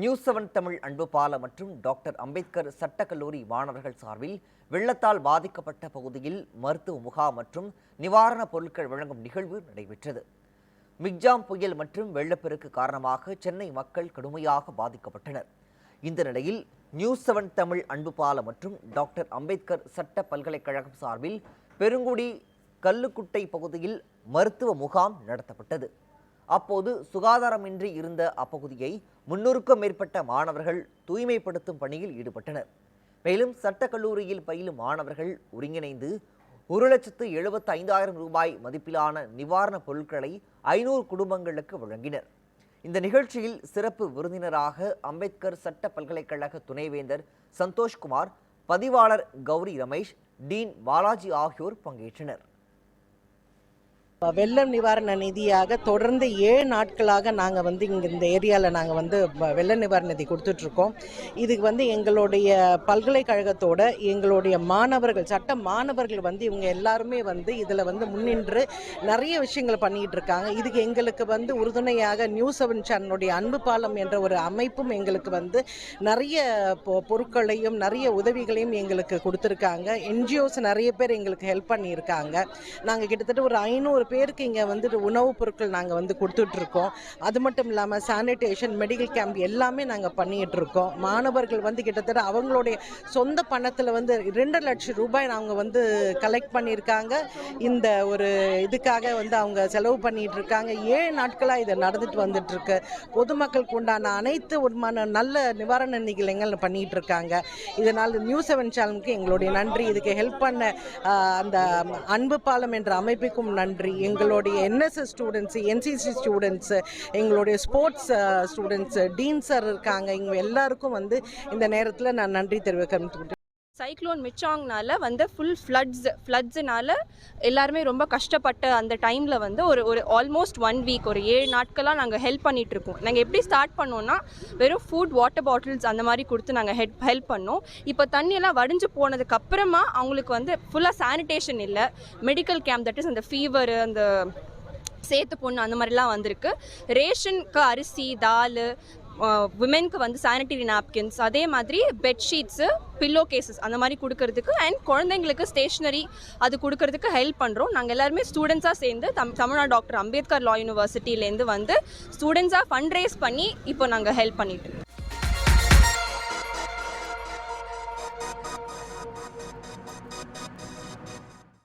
News seven Tamil அன்பு பால மற்றும் doctor Ambedkar சட்டக்கல்லூரி மாணவர்கள் சார்பில் வெள்ளத்தால் பாதிக்கப்பட்ட பகுதியில் மருத்துவ முகாம் மற்றும் நிவாரணப் பொருட்கள் வழங்கும் நிகழ்வு நடைபெற்றது. மிக்ஜாம் புயல் மற்றும் வெள்ளப்பெருக்கு காரணமாக சென்னை மக்கள் கடுமையாக பாதிக்கப்பட்டனர். இந்த நிலையில் நியூஸ் செவன் தமிழ் அன்பு பால மற்றும் டாக்டர் அம்பேத்கர் சட்ட பல்கலைக்கழகம் சார்பில் பெருங்குடி கல்லுக்குட்டை பகுதியில் மருத்துவ முகாம் நடத்தப்பட்டது. அப்போது சுகாதாரமின்றி இருந்த அப்பகுதியை முன்னூறுக்கும் மேற்பட்ட மாணவர்கள் தூய்மைப்படுத்தும் பணியில் ஈடுபட்டனர். மேலும் சட்டக்கல்லூரியில் பயிலும் மாணவர்கள் ஒருங்கிணைந்து ஒரு லட்சத்து எழுபத்து ஐந்தாயிரம் ரூபாய் மதிப்பிலான நிவாரணப் பொருட்களை ஐநூறு குடும்பங்களுக்கு வழங்கினர். இந்த நிகழ்ச்சியில் சிறப்பு விருந்தினராக அம்பேத்கர் சட்ட பல்கலைக்கழக துணைவேந்தர் சந்தோஷ்குமார் பதிவாளர் கௌரி ரமேஷ் டீன் பாலாஜி ஆகியோர் பங்கேற்றனர். வெள்ளம் நிவாரண நிதியாக தொடர்ந்து ஏழு நாட்களாக நாங்கள் வந்து இங்கே இந்த ஏரியாவில் நாங்கள் வந்து வ- வெள்ள நிவாரண நிதி கொடுத்துட்ருக்கோம். இதுக்கு வந்து எங்களுடைய பல்கலைக்கழகத்தோட எங்களுடைய மாணவர்கள் சட்ட மாணவர்கள் வந்து இவங்க எல்லாருமே வந்து இதில் வந்து முன்னின்று நிறைய விஷயங்களை பண்ணிகிட்டு இருக்காங்க இதுக்கு எங்களுக்கு வந்து உறுதுணையாக நியூஸ் செவன் சேனலுடைய அன்பு பாலம் என்ற ஒரு அமைப்பும் எங்களுக்கு வந்து நிறைய பொ- பொருட்களையும் நிறைய உதவிகளையும் எங்களுக்கு கொடுத்துருக்காங்க. என்ஜிஓஸ் நிறைய பேர் எங்களுக்கு ஹெல்ப் பண்ணியிருக்காங்க. நாங்கள் கிட்டத்தட்ட ஒரு ஐநூறு பேருக்கு இங்கே வந்துட்டு உணவுப் பொருட்கள் நாங்கள் வந்து கொடுத்துட்ருக்கோம். அது மட்டும் இல்லாமல் சானிடேஷன் மெடிக்கல் கேம்ப் எல்லாமே நாங்கள் பண்ணிகிட்ருக்கோம் மாணவர்கள் வந்து கிட்டத்தட்ட அவங்களுடைய சொந்த பணத்தில் வந்து ரெண்டு லட்சம் ரூபாய் அவங்க வந்து கலெக்ட் பண்ணியிருக்காங்க. இந்த ஒரு இதுக்காக வந்து அவங்க செலவு பண்ணிகிட்டு இருக்காங்க ஏழு நாட்களாக இதை நடந்துட்டு வந்துட்டுருக்கு பொதுமக்களுக்கு உண்டான அனைத்து விதமான நல்ல நிவாரண நிகழ்ச்சிகள் பண்ணிகிட்டு இருக்காங்க இதனால் நியூஸ் செவன் சேனலுக்கு எங்களுடைய நன்றி. இதுக்கு ஹெல்ப் பண்ண அந்த அன்பு பாலம் என்ற அமைப்புக்கும் நன்றி. எங்களுடைய என்எஸ்எஸ் ஸ்டூடெண்ட்ஸு என்சிசி ஸ்டூடெண்ட்ஸு எங்களுடைய ஸ்போர்ட்ஸ் ஸ்டூடெண்ட்ஸு டீன் சார் இருக்காங்க. இவங்க எல்லாருக்கும் வந்து இந்த நேரத்தில் நான் நன்றி தெரிவிக்கிறேன் சைக்ளோன் மிச்சாங்னால வந்து ஃபுல் ஃப்ளட்ஸ் ஃப்ளட்ஸுனால எல்லாருமே ரொம்ப கஷ்டப்பட்ட அந்த டைமில் வந்து ஒரு ஒரு ஆல்மோஸ்ட் ஒன் வீக் ஒரு ஏழு நாட்களாக நாங்கள் ஹெல்ப் பண்ணிகிட்ருக்கோம் நாங்கள் எப்படி ஸ்டார்ட் பண்ணோன்னா வெறும் ஃபுட் வாட்டர் பாட்டில்ஸ் அந்த மாதிரி கொடுத்து நாங்கள் ஹெல்ப் ஹெல்ப் பண்ணோம். இப்போ தண்ணியெல்லாம் வடிஞ்சு போனதுக்கப்புறமா அவங்களுக்கு வந்து ஃபுல்லாக சானிடேஷன் இல்லை. மெடிக்கல் கேம்ப் தட் இஸ் அந்த ஃபீவர் அந்த சேத்து பொண்ணு அந்த மாதிரிலாம் வந்திருக்கு. ரேஷனுக்கு அரிசி தால் விமென்க்கு வந்து சானிட்டரி நாப்கின்ஸ் அதே மாதிரி பெட்ஷீட்ஸு பில்லோ கேசஸ் அந்த மாதிரி கொடுக்கறதுக்கு அண்ட் குழந்தைங்களுக்கு ஸ்டேஷ்னரி அது கொடுக்கறதுக்கு ஹெல்ப் பண்ணுறோம் நாங்கள் எல்லாருமே ஸ்டூடெண்ட்ஸாக சேர்ந்து தம் தமிழ்நாடு டாக்டர் அம்பேத்கர் லா யூனிவர்சிட்டியிலேருந்து வந்து ஸ்டூடெண்ட்ஸாக ஃபண்ட் ரேஸ் பண்ணி இப்போ நாங்கள் ஹெல்ப் பண்ணிட்டு இருக்கோம்.